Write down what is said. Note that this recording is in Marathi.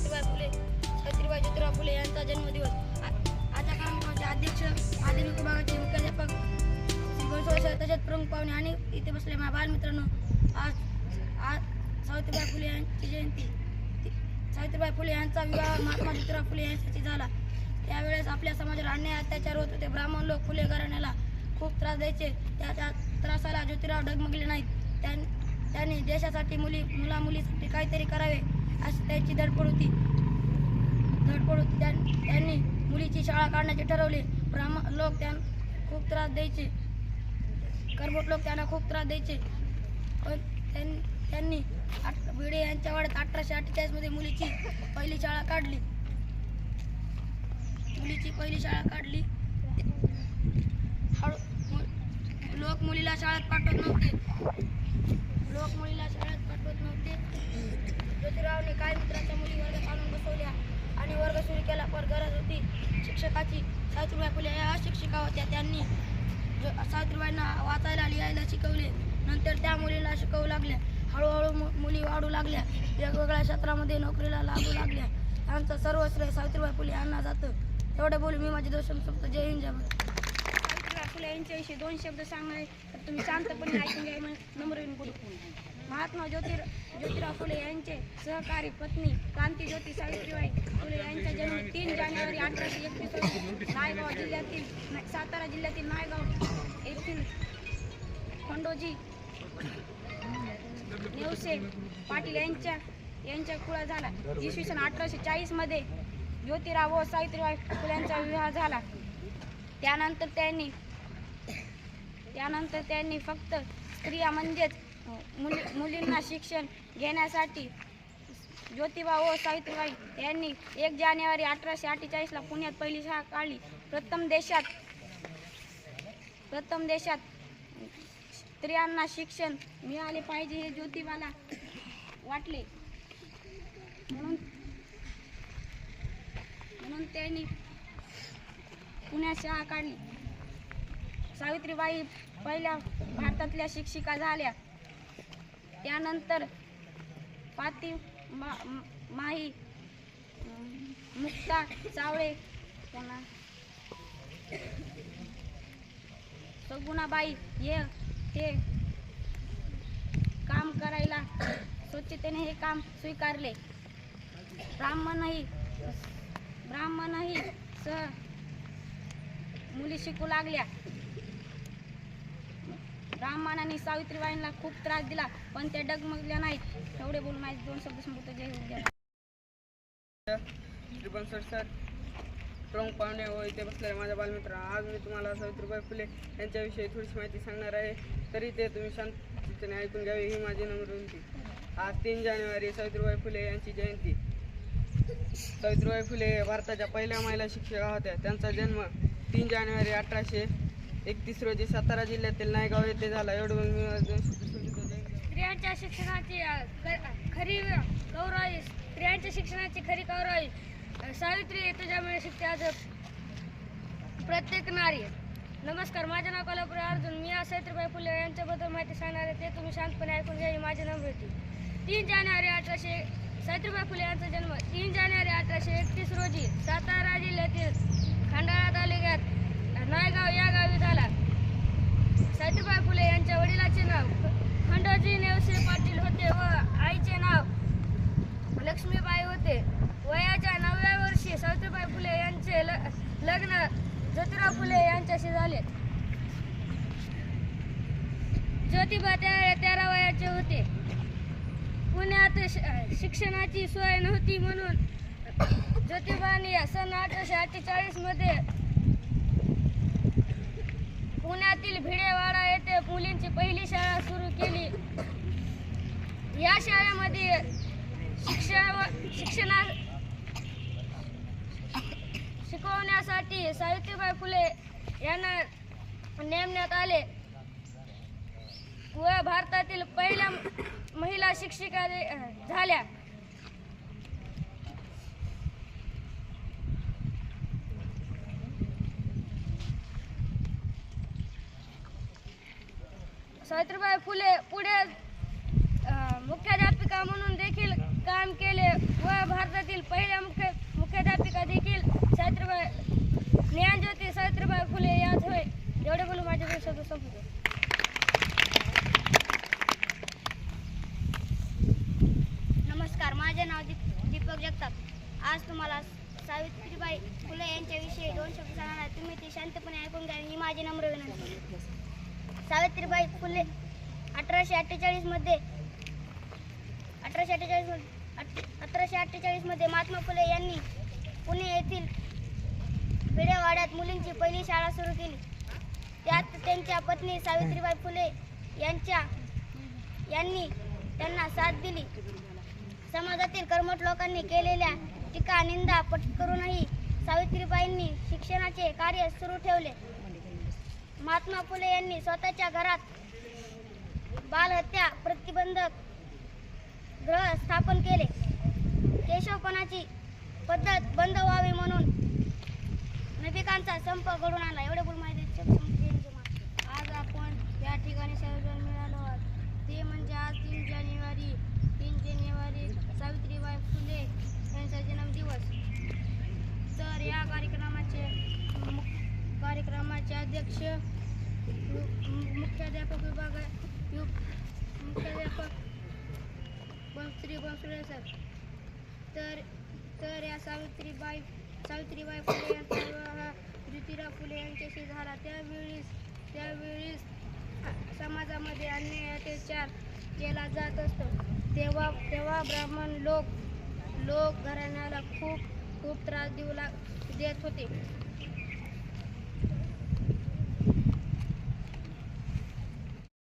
सात्रीबाई फुले सावित्रीबाई जुत्र फुले यांचा जन्मदिवस. आजच्या कार्यक्रमाचे अध्यक्ष माध्यमिक विभागाचे मुख्याध्यापक तसेच प्रमुख पाहुणे आणि इथे बसले माझ्या बालमित्रांनो. आज आज सावित्रीबाई फुले यांची जयंती. सावित्रीबाई फुले यांचा विवाह महात्मा ज्योतिराव फुले यांच्याशी झाला. त्यावेळेस आपल्या समाजाला अन्याय अत्याचार होत होते. ब्राह्मण लोक फुले घराण्याला खूप त्रास द्यायचे. त्या त्या त्रासाला ज्योतिराव डगमगले नाहीत. त्यां त्यांनी देशासाठी मुली मुला मुलीसाठी काहीतरी करावे. अशी त्यांची धडपड होती. धडपड होती. त्यां- त्यांनी मुलीची शाळा काढण्याचे ठरवले. ब्राह्मण लोक त्यांना खूप त्रास द्यायचे. कर्मठ लोक त्यांना खूप त्रास द्यायचे. पण त्यांनी आठ- भिडे यांच्या वाड्यात अठराशे अठ्ठेचाळीसमध्ये मुलीची पहिली शाळा काढली. मुलीची पहिली शाळा काढली. हळू लोक मुलीला शाळेत पाठवत नव्हते. लोक मुलीला शाळेत पाठवत नव्हते. ज्योतिरावने काही मित्रांच्या मुली वर्गात आणून बसवल्या आणि वर्ग सुरू केला. पण गरज होती शिक्षकाची. सावित्रीबाई फुले या शिक्षिका होत्या. त्यांनी सावित्रीबाईंना वाचायला लिहायला शिकवले. नंतर त्या मुलीला शिकवू लागल्या. हळूहळू मु- मुली वाढू लागल्या. वेगवेगळ्या क्षेत्रामध्ये नोकरीला लागू लागल्या. त्यांचं सर्व श्रेय सावित्रीबाई फुले यांना जातं. एवढं बोलू मी माझे दोष संपतो. जय हिंद जय आपल्या यांच्याविषयी दोन शब्द सांगले तर तुम्ही शांतपणे ऐकून घ्या मग नम्र बोलू महात्मा ज्योतिर ज्योतिराव फुले यांचे सहकारी पत्नी क्रांती ज्योती सावित्रीबाई फुले यांचा जन्म तीन जानेवारी अठराशे एकतीस रोजी नायगाव जिल्ह्यातील सातारा जिल्ह्यातील नायगाव येथील खंडोजी नेवसे पाटील यांच्या यांच्या कुळा झाला. इसवी सन अठराशे चाळीसमध्ये ज्योतिराव व सावित्रीबाई फुल्यांचा विवाह झाला. त्यानंतर त्यांनी त्यानंतर त्यांनी फक्त स्त्रिया म्हणजेच मुली मुलींना शिक्षण घेण्यासाठी ज्योतिबा व सावित्रीबाई यांनी एक जानेवारी अठराशे अठ्ठेचाळीसला पुण्यात पहिली शाळा काढली. प्रथम देशात प्रथम देशात स्त्रियांना शिक्षण मिळाले पाहिजे हे ज्योतिबाला वाटले. म्हणून म्हणून त्यांनी पुण्यात शाळा काढली. सावित्रीबाई पहिल्या भारतातल्या शिक्षिका झाल्या. त्यानंतर पाती मा माही मुक्ता चावळे त्यांना सगुणाबाई हे ते काम करायला स्वच्छतेने हे काम स्वीकारले. ब्राह्मणही ब्राह्मणही सह मुली शिकू लागल्या. ब्राह्मणांनी सावित्रीबाईंना खूप त्रास दिला पण त्या डगमगल्या नाहीत. एवढे बोलून माझे दोन शब्द संपवतो. जय हिंद जय सर प्रमुख पाहुणे व इथे बसलेले माझ्या बालमित्र. आज मी तुम्हाला सावित्रीबाई फुले यांच्याविषयी थोडीशी माहिती सांगणार आहे. तरी ते तुम्ही शांततेने ऐकून घ्यावी ही माझी नम्र विनंती. आज तीन जानेवारी सावित्रीबाई फुले यांची जयंती. सावित्रीबाई फुले हे भारताच्या पहिल्या महिला शिक्षिका होत्या. त्यांचा जन्म तीन जानेवारी अठराशे एकतीस रोजी सातारा जिल्ह्यातील नायगाव येथे झाला. एवढं मी स्त्रियांच्या शिक्षणाची खरी गौरव स्त्रियांच्या शिक्षणाची खरी गौरव सावित्री तुझ्यामुळे शिकते आज प्रत्येक नारी. नमस्कार माझे नाव कोल्हापूर अर्जुन. मी आज सावित्रीबाई फुले यांच्याबद्दल माहिती सांगणार आहे. ते तुम्ही शांतपणे ऐकून घ्या ही माझी नम्रती तीन जानेवारी अठराशे सावित्रीबाई फुले यांचा जन्म तीन जानेवारी अठराशे एकतीस रोजी सातारा जिल्ह्यातील खंडाळा तालुक्यात नायगाव या गावी झाला सावित्रीबाई फुले यांच्या वडिलाचे नाव ख- खंडोजी नेवसे पाटील होते व आईचे नाव लक्ष्मीबाई होते वयाच्या नवव्या वर्षी सावित्रीबाई फुले यांचे ल लग्न ज्योतिराव फुले यांच्याशी झाले. ज्योतिबा त्या तेरा वयाचे होते. पुण्यात श- शिक्षणाची सोय नव्हती म्हणून ज्योतिबानी सन अठराशे अठ्ठेचाळीसमध्ये पुण्यातील भिडेवाडा येथे मुलींची पहिली शाळा सुरू केली. या शाळेमध्ये शिक्षण शिक्षणा शिकवण्यासाठी सावित्रीबाई फुले यांना नेमण्यात आले. व भारतातील पहिल्या महिला शिक्षिका झाल्या. सावित्रीबाई फुले पुढे मुख्याध्यापिका म्हणून देखील काम केले व भारतातील पहिल्या मुख्य मुख्याध्यापिका सावित्रीबाई ज्ञानज्योती सावित्रीबाई फुले याच होय एवढे बोलू माझे शब्द संपतो नमस्कार माझे नाव दीप दीपक जगताप. आज तुम्हाला सावित्रीबाई फुले यांच्याविषयी दोन शब्द सांगणार आहे. तुम्ही ती शांतपणे ऐकून घ्या. ही माझी नम्र विनंती. सावित्रीबाई फुले अठराशे अठ्ठेचाळीसमध्ये अठराशे अठ्ठेचाळीसमध्ये अठराशे अठ्ठेचाळीसमध्ये महात्मा फुले यांनी पुणे येथील वाड्यात मुलींची पहिली शाळा सुरू केली. त्यात त्यांच्या पत्नी सावित्रीबाई फुले यांच्या यांनी त्यांना साथ दिली. समाजातील कर्मठ लोकांनी केलेल्या टीका निंदा पत्करूनही सावित्रीबाईंनी शिक्षणाचे कार्य सुरू ठेवले. महात्मा फुले यांनी स्वतःच्या घरात बालहत्या प्रतिबंधक ग्रह स्थापन केले. केशवपणाची पद्धत बंद व्हावी म्हणून नबिकांचा संप घडून आला. एवढे बोल माहिती आज आपण या ठिकाणी सर्वजण मिळालो आहोत. ते म्हणजे आज तीन जानेवारी तीन जानेवारी सावित्रीबाई फुले यांचा जन्मदिवस. तर या कार्यक्रमाचे मु- कार्यक्रमाचे अध्यक्ष मु- मुख्याध्यापक विभाग मुख्याध्यापक श्री बनसुळे सर. तर तर या सावित्रीबाई सावित्रीबाई फुले यांचा विवाह ज्योतिराव फुले यांच्याशी झाला त्यावेळीस त्यावेळीस समाजामध्ये अन्याय अत्याचार केला जात असतो. तेव्हा तेव्हा ब्राह्मण लोक लोक घराण्याला खूप खूप त्रास देऊ लाग देत होते.